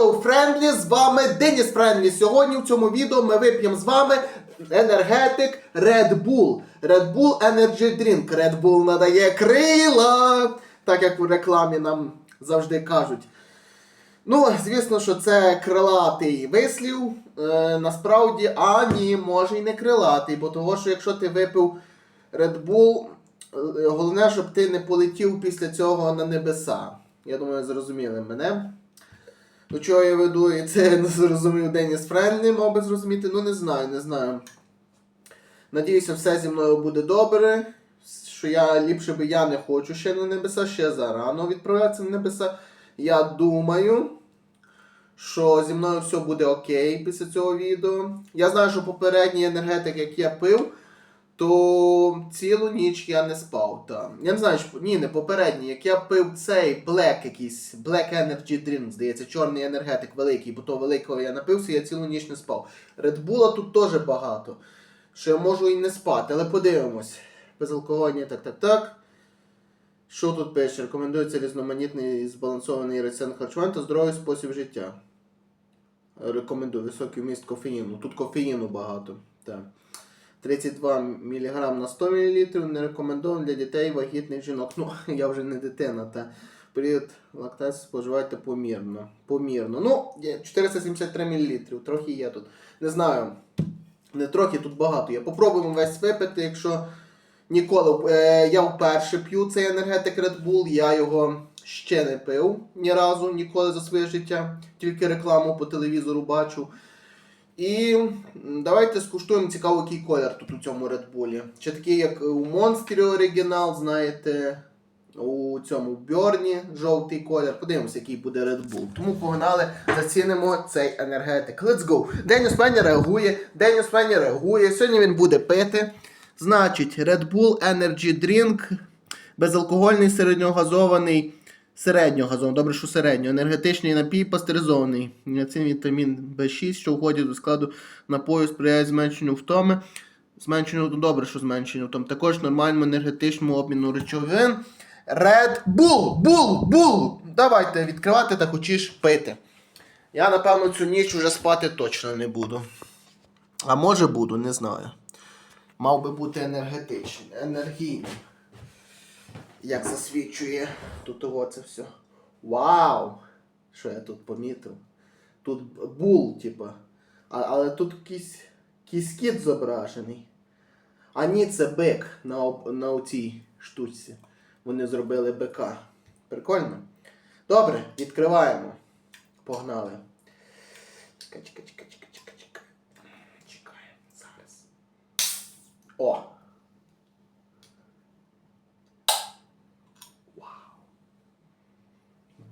Hello Friendly, з вами Деніс Френдлі. Сьогодні в цьому відео ми вип'ємо з вами енергетик Red Bull. Red Bull Energy Drink. Red Bull надає крила, так як у рекламі нам завжди кажуть. Ну, звісно, що це крилатий вислів. Е, насправді, а ні, може і не крилатий, бо того, що якщо ти випив Red Bull, е, головне, щоб ти не полетів після цього на небеса. Я думаю, зрозуміли мене. До чого я веду, і це не зрозумів Деніс Френлі, мав би зрозуміти. Ну не знаю, не знаю. Надіюся, все зі мною буде добре. Що я ліпше би я не хочу ще на небеса, ще зарано відправлятися на небеса. Я думаю, що зі мною все буде окей після цього відео. Я знаю, що попередній енергетик, як я пив, то цілу ніч я не спав. Та. Я не знаю, що, ні, не попередній. Як я пив цей Black якийсь, Black Energy Drink, здається, чорний енергетик великий, бо то великого я напився, я цілу ніч не спав. Bull тут теж багато. Що я можу і не спати, але подивимось. Безалкогольні, так, так, так. Що тут пише? Рекомендується різноманітний і збалансований раціон харчування та здоровий спосіб життя. Рекомендую високий вміст кофеїну. Тут кофеїну багато. Так. 32 мг на 100 мл не рекомендовано для дітей вагітних жінок. Ну, я вже не дитина, та період лактації споживайте помірно. Помірно. Ну, 473 мл, трохи є тут. Не знаю. Не трохи, тут багато. Я попробуємо весь випити, якщо ніколи. Е, я вперше п'ю цей енергетик Red Bull, я його ще не пив ні разу, ніколи за своє життя. Тільки рекламу по телевізору бачу. І давайте скуштуємо цікаво, який колір тут у цьому Red Bull. Чи такий, як у Monster оригінал, знаєте, у цьому Бьорні жовтий колір. Подивимося, який буде Red Bull. Тому погнали, зацінимо цей енергетик. Let's go! Деніс Пенні реагує, Деніс Пенні реагує. Сьогодні він буде пити. Значить, Red Bull Energy Drink, безалкогольний середньогазований. Середньогазований, добре, що середньо. Енергетичний напій пастеризований. Ніацин, вітамін В6, що входить до складу напою, сприяє зменшенню втоми. Зменшенню, ну добре, що зменшенню втоми. Також нормальному енергетичному обміну речовин. Red Bull! Bull! Bull! Давайте відкривати та хочеш пити. Я, напевно, цю ніч уже спати точно не буду. А може буду, не знаю. Мав би бути енергетичний, енергійний. Як засвідчує тут ово це все. Вау! Що я тут помітив? Тут бул, типа. Але тут якийсь, якийсь кіт зображений. А ні, це бик на, на оцій штучці. Вони зробили бика. Прикольно? Добре, відкриваємо. Погнали. Чекай, чекай, чекай, чекай, чекай, чекай. Чекаємо зараз. О!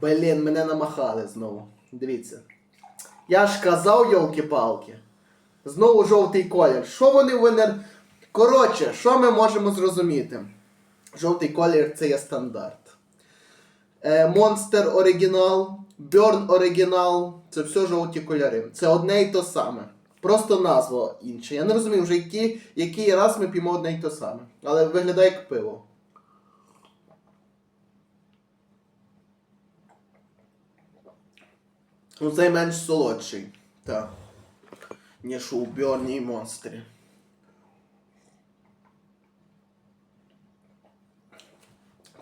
Блін, мене намахали знову. Дивіться. Я ж казав, йолки-палки. Знову жовтий колір. Що вони в енер... Коротше, що ми можемо зрозуміти? Жовтий колір це є стандарт. Monster оригінал, Burn оригінал це все жовті кольори. Це одне і то саме. Просто назва інша. Я не розумію, вже який, який раз ми п'ємо одне і то саме. Але виглядає як пиво. Ну, цей менш солодший. Так. Ніж у Бьорні монстрі.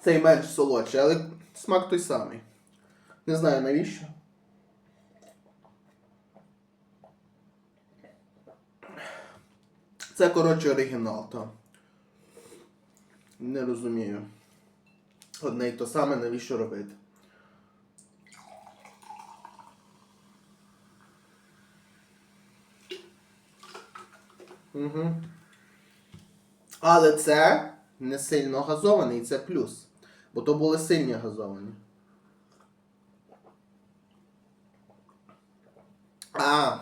Цей менш солодший, але смак той самий. Не знаю навіщо. Це, коротше, оригінал, то. Не розумію. Одне й то саме, навіщо робити. Угу. Але це не сильно газований, це плюс. Бо то були сильні газовані. А,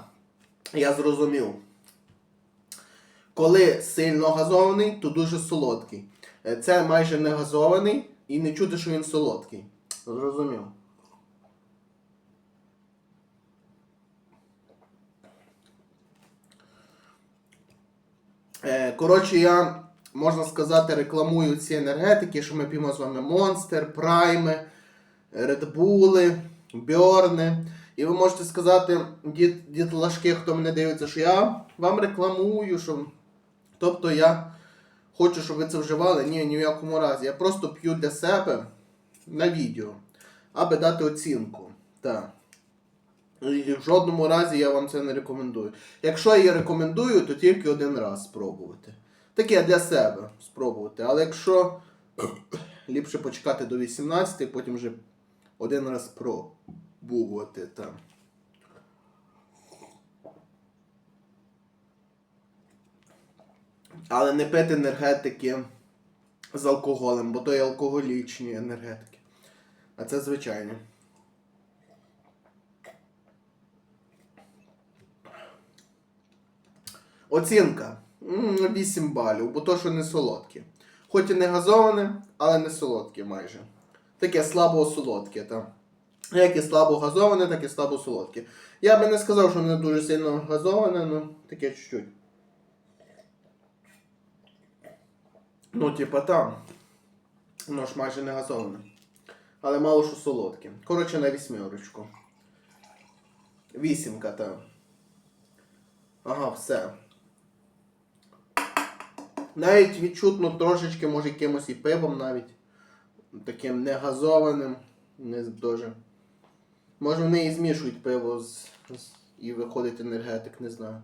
я зрозумів. Коли сильно газований, то дуже солодкий. Е, Це майже не газований і не чути, що він солодкий. Зрозумів. Коротше, я, можна сказати, рекламую ці енергетики, що ми п'ємо з вами Prime, Red Bull, Бьорни. І ви можете сказати, дід, дітлашки, хто мене дивиться, що я вам рекламую, що. Тобто я хочу, щоб ви це вживали. Ні, ні в якому разі. Я просто п'ю для себе на відео, аби дати оцінку. Так. В жодному разі я вам це не рекомендую. Якщо я рекомендую, то тільки один раз спробувати. Таке для себе спробувати. Але якщо ліпше почекати до 18, потім вже один раз пробувати. Так. Але не пити енергетики з алкоголем, бо то є алкоголічні енергетики. А це звичайні. Оцінка. 8 балів, бо то, що не солодке. Хоч і не газоване, але не солодке майже. Таке слабо солодке, там. Як і слабо газоване, так і слабо солодке. Я би не сказав, що не дуже сильно газоване, ну таке чуть-чуть. Ну, типа там. Воно ж майже не газоване. Але мало що солодке. Коротше, на вісьмерочку. Вісімка там. Ага, все. Навіть відчутно трошечки, може, якимось і пивом навіть. Таким негазованим. Не дуже. Може вони і змішують пиво з, з- і виходить енергетик, не знаю.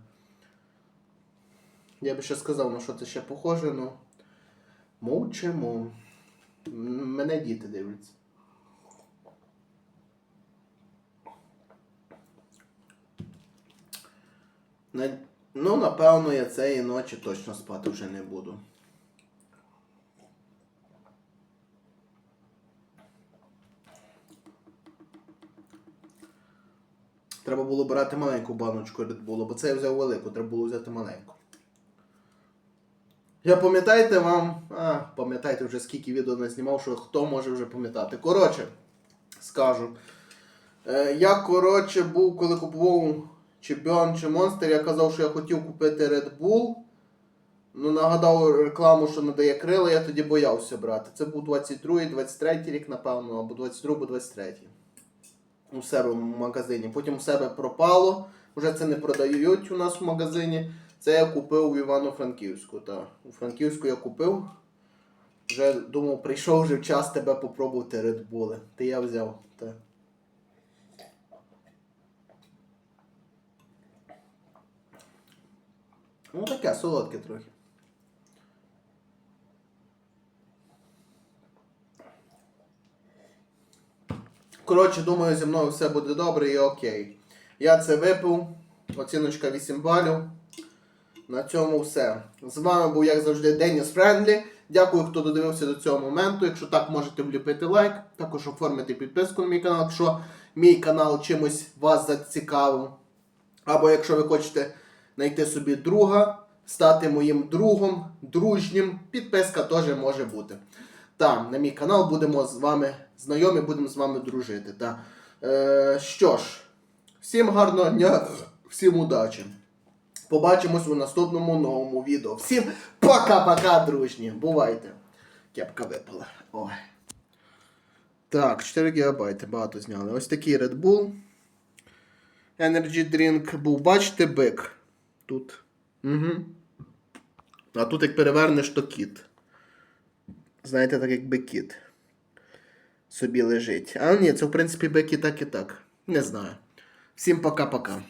Я би ще сказав, на що це ще похоже, ну. Мовчимо. Мене діти дивляться. На... Ну, напевно, я цієї ночі точно спати вже не буду. Треба було брати маленьку баночку Red Bull, бо це я взяв велику, треба було взяти маленьку. Я пам'ятаєте вам. А, пам'ятаєте вже скільки відео не знімав, що хто може вже пам'ятати. Коротше, скажу. Е, я, коротше, був, коли купував чи Bjorn, чи Monster, я казав, що я хотів купити Red Bull. Ну, нагадав рекламу, що надає крила, я тоді боявся брати. Це був 22-й, 23-й рік, напевно, або 22 або 23 У себе в магазині. Потім у себе пропало. Вже це не продають у нас в магазині. Це я купив в Івано-Франківську. У Франківську я купив. Вже думав, прийшов вже час тебе попробувати Bull. Ти я взяв. Та. Ну таке, солодке трохи. Коротше, думаю, зі мною все буде добре і окей. Я це випив. Оціночка 8 балів. На цьому все. З вами був, як завжди, Деніс Френдлі. Дякую, хто додивився до цього моменту. Якщо так, можете вліпити лайк, також оформити підписку на мій канал, якщо мій канал чимось вас зацікавив. Або якщо ви хочете знайти собі друга, стати моїм другом, дружнім, підписка теж може бути. Там, на мій канал будемо з вами знайомі, будемо з вами дружити. Та. Е, що ж, всім гарного дня, всім удачі. Побачимось у наступному новому відео. Всім пока-пока, дружні. Бувайте. Кепка випала. Ой. Так, 4 ГБ багато зняли. Ось такий Red Bull. Energy Drink був. Бачите, бик. Тут. Угу. А тут як перевернеш, то кіт. Знаєте, так якби кіт. Собі лежить. А ні, це в принципі бекі так і так. Не знаю. Всім пока-пока.